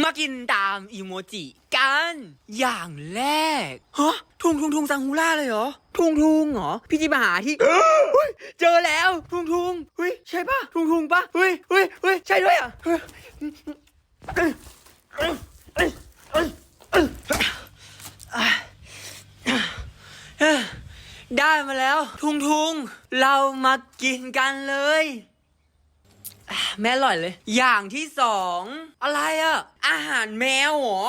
มากินตามอีโมจิกัน อย่างแรกฮะทุงทุงทุงซังฮูล่าเลยเหรอ ทุงทุงเหรอ พี่จิมาหาที่เฮ้ยเจอแล้ว ทุงทุงเฮ้ยใช่ปะทุงทุงปะเฮ้ยเฮ้ยเฮ้ยใช่ด้วยอะเฮ้ยเอ้ยเอ้ยเอ้ยเอ้ยเอ้ยอะได้มาแล้ว ทุงทุงเรามากินกันเลยอะ แม่อร่อยเลย อย่างที่สอง อะไรอะอาหารแมวเหรอ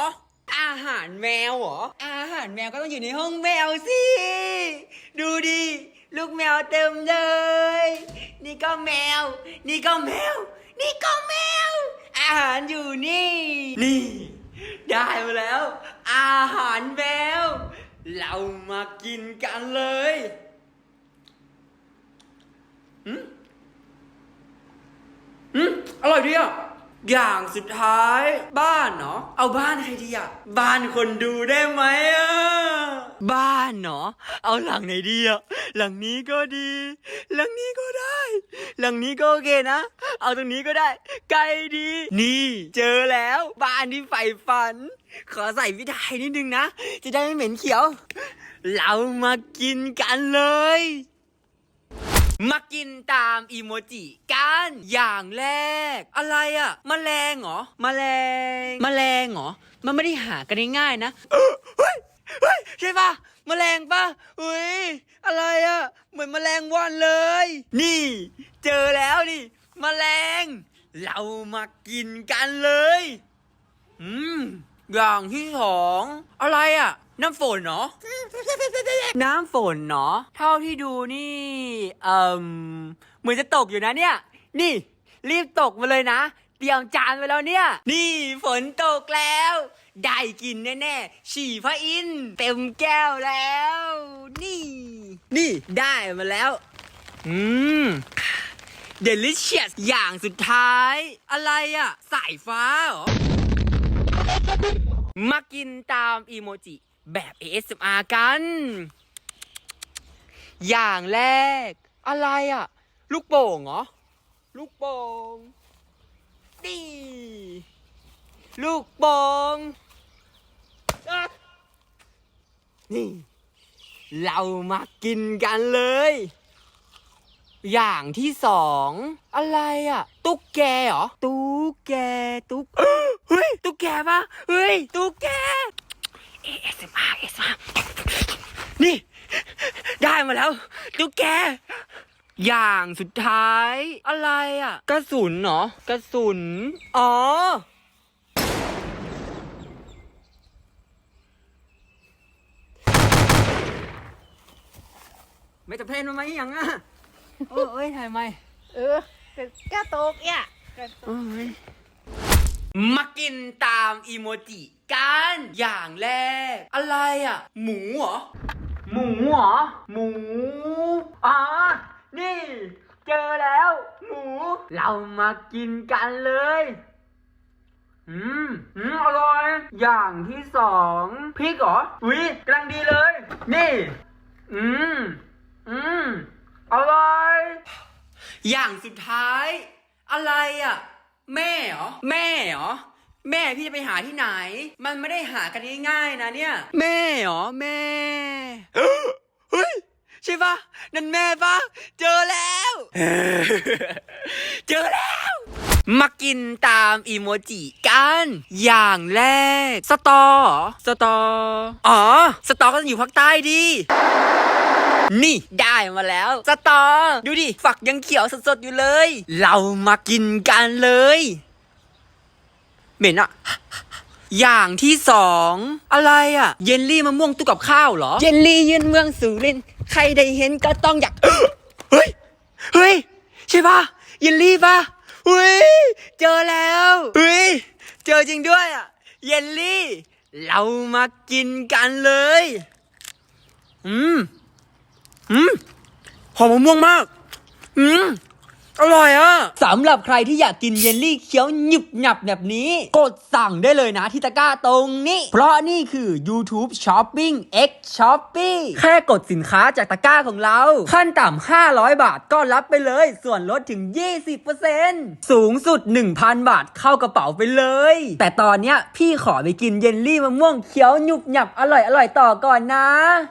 อาหารแมวเหรอ อาหารแมวก็ต้องอยู่ในห้องแมวสิ ดูดิ ลูกแมวเต็มเลย นี่ก็แมว นี่ก็แมว นี่ก็แมว อาหารอยู่นี่ นี่ ได้มาแล้ว อาหารแมว เรามากินกันเลย อืม อร่อยดีอะอย่างสุดท้ายบ้านเนาะเอาบ้านใครดีอะบ้านคนดูได้ไหมอะบ้านเนาะเอาหลังไหนดีอะหลังนี้ก็ดี หลังนี้ก็ได้ หลังนี้ก็โอเคนะ เอาตรงนี้ก็ได้ ไกลดี นี่เจอแล้วบ้านที่ใฝ่ฝัน ขอใส่วิทยนิดนึงนะ จะได้ไม่เหม็นเขียว เรามากินกันเลย มากินตามอีโมจิกันอย่างแรก อะไรอะแมลงเหรอแมลงแมลงเหรอมันไม่ได้หากันง่ายๆนะเอ้อเฮ้ยเฮ้ยใช่ปะแมลงปะเฮ้ยอะไรอะเหมือนแมลงวันเลย นี่ เจอแล้วนี่แมลง เรามากินกันเลยอืม อย่างที่สองอะไรอะน้ำฝนเนาะน้ำฝนเนาะเท่าที่ดูนี่เอ่มเหมือนจะตกอยู่นะเนี่ย นี่ รีบตกมาเลยนะ เตรียมจานไว้แล้วเนี่ย นี่ฝนตกแล้ว ได้กินแน่ๆฉี่พระอินทร์เต็มแก้วแล้ว นี่ นี่ได้มาแล้ว อืม delicious อย่างสุดท้าย อะไรอะสายฟ้าเหรอ มากินตามอีโมจิแบบ ASMR กัน อย่างแรก อะไรอะลูกโป่งเหรอ ลูกโป่งนี่ลูกโป่งนี่ เรามากินกันเลย อย่างที่สอง อะไรอะตุ๊กแกเหรอ ตุ๊กแก ตุ๊กเฮ้ย ตุ๊กแกปะเฮ้ย ตุ๊กแก ASMR ASMR นี่ ได้มาแล้ว ตุ๊กแก อย่างสุดท้าย อะไรอะ กระสุนเหรอ กระสุน อ๋อไม่จะเพลนมาไหมยังอะ โอ้เอ้ยถ่ายไหมเออเป็นกระโตกเนี่ะโอ้ยมากินตามอีโมจิกันอย่างแรก อะไรอะ หมูเหรอ หมูเหรอ หมูอ๋อนี่ เจอแล้ว หมู เรามากินกันเลยอืม อืม อร่อย อย่างที่สองพริกเหรอ อุ้ยกำลังดีเลย นี่ อืม อืม อร่อยอย่างสุดท้าย อะไรอะ แม่เหรอ แม่เหรอ แม่พี่จะไปหาที่ไหน มันไม่ได้หากันง่ายๆนะเนี่ย แม่เหรอ แม่เฮ้ยใช่ปะนั่นแม่ปะเจอแล้ว เจอแล้ว มากินตามอีโมจิกัน อย่างแรก สตอ สตอ อ๋อ สตอก็จะอยู่ภาคใต้ดิ นี่ได้มาแล้วสตอ ดูดิ ฝักยังเขียวสดๆอยู่เลย เรามากินกันเลย เหม็นอะอย่างที่สอง อะไรอะเยลลี่มะม่วงตู้กับข้าวเหรอ เยลลี่ยืนเมืองสุรินใครได้เห็นก็ต้องอยาก เฮ้ย เฮ้ย ใช่ปะเยลลี่ปะเฮ้ย เจอแล้วเฮ้ย เจอจริงด้วยอะเยลลี่ เรามากินกันเลย อืม อืมหอมมะม่วงมาก อืม อร่อยอะสำหรับใครที่อยากกินเยลลี่เคี้ยวหนึบหนับแบบนี้ กดสั่งได้เลยนะที่ตะกร้าตรงนี้ เพราะนี่คือ YouTube Shopping X Shopee แค่กดสินค้าจากตะกร้าของเรา ขั้นต่ำ500 บาทก็รับไปเลย ส่วนลดถึง 20%สูงสุด 1,000 บาทเข้ากระเป๋าไปเลย แต่ตอนเนี้ยพี่ขอไปกินเยลลี่มะม่วงเคี้ยวหนุบหนับอร่อยอร่อยต่อก่อนนะ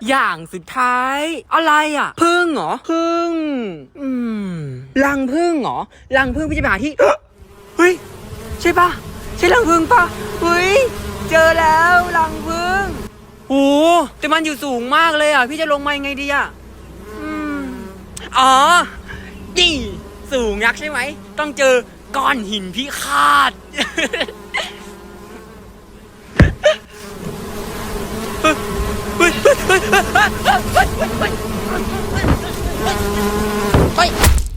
อย่างสุดท้าย อะไรอะพึ่งเหรอพึ่งอืมรังพึ่งเหรอรังพึ่งพี่จะไปหาที่เฮ้ยใช่ปะใช่รังพึ่งปะเฮ้ยเจอแล้วรังพึ่งโอ้แต่มันอยู่สูงมากเลยอะ พี่จะลงมายังไงดีอะอืมอ๋อนี่สูงยักษ์ใช่ไหม ต้องเจอก้อนหินพิฆาต